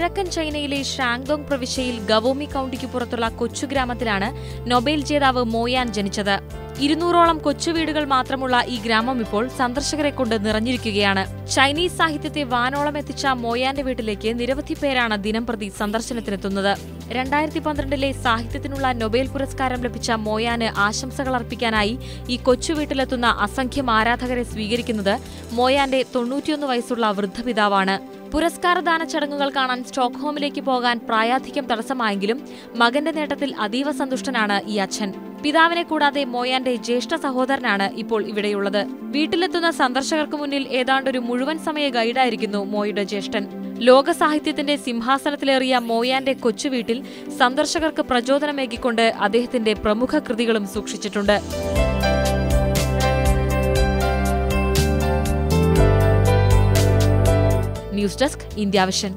കിഴക്കൻ ചൈനയിലെ ഷാങ്ദോങ് പ്രവിശ്യയിൽ ഗവോമി കൌണ്ടിക്ക് പുറത്തുള്ള കൊച്ചു ഗ്രാമത്തിലാണ് നൊബേൽ ജേതാവ് മോയാൻ ജനിച്ചത്. ഇരുന്നൂറോളം കൊച്ചുവീടുകൾ മാത്രമുള്ള ഈ ഗ്രാമം ഇപ്പോൾ സന്ദർശകരെ കൊണ്ട് നിറഞ്ഞിരിക്കുകയാണ്. ചൈനീസ് സാഹിത്യത്തെ വാനോളം എത്തിച്ച മോയാന്റെ വീട്ടിലേക്ക് നിരവധി പേരാണ് ദിനംപ്രതി സന്ദർശനത്തിനെത്തുന്നത്. രണ്ടായിരത്തി പന്ത്രണ്ടിലെ സാഹിത്യത്തിനുള്ള നൊബേൽ പുരസ്കാരം ലഭിച്ച മോയാന് ആശംസകൾ അർപ്പിക്കാനായി ഈ കൊച്ചു വീട്ടിലെത്തുന്ന അസംഖ്യം ആരാധകരെ സ്വീകരിക്കുന്നത് മോയാന്റെ തൊണ്ണൂറ്റിയൊന്ന് വയസ്സുള്ള വൃദ്ധപിതാവാണ്. പുരസ്കാരദാന ചടങ്ങുകൾ കാണാൻ സ്റ്റോക്ക്ഹോമിലേക്ക് പോകാൻ പ്രായാധിക്യം തടസ്സമായെങ്കിലും മകന്റെ നേട്ടത്തിൽ അതീവ സന്തുഷ്ടനാണ് ഈ അച്ഛൻ. പിതാവിനെ കൂടാതെ മോയാന്റെ ജ്യേഷ്ഠ സഹോദരനാണ് ഇപ്പോൾ ഇവിടെയുള്ളത്. വീട്ടിലെത്തുന്ന സന്ദർശകർക്ക് മുന്നിൽ ഏതാണ്ടൊരു മുഴുവൻ സമയ ഗൈഡായിരിക്കുന്നു മോയുടെ ജ്യേഷ്ഠൻ. ലോക സാഹിത്യത്തിന്റെ സിംഹാസനത്തിലേറിയ മോയാന്റെ കൊച്ചുവീട്ടിൽ സന്ദർശകർക്ക് പ്രചോദനമേകിക്കൊണ്ട് അദ്ദേഹത്തിന്റെ പ്രമുഖ കൃതികളും സൂക്ഷിച്ചിട്ടുണ്ട്. News desk India vision.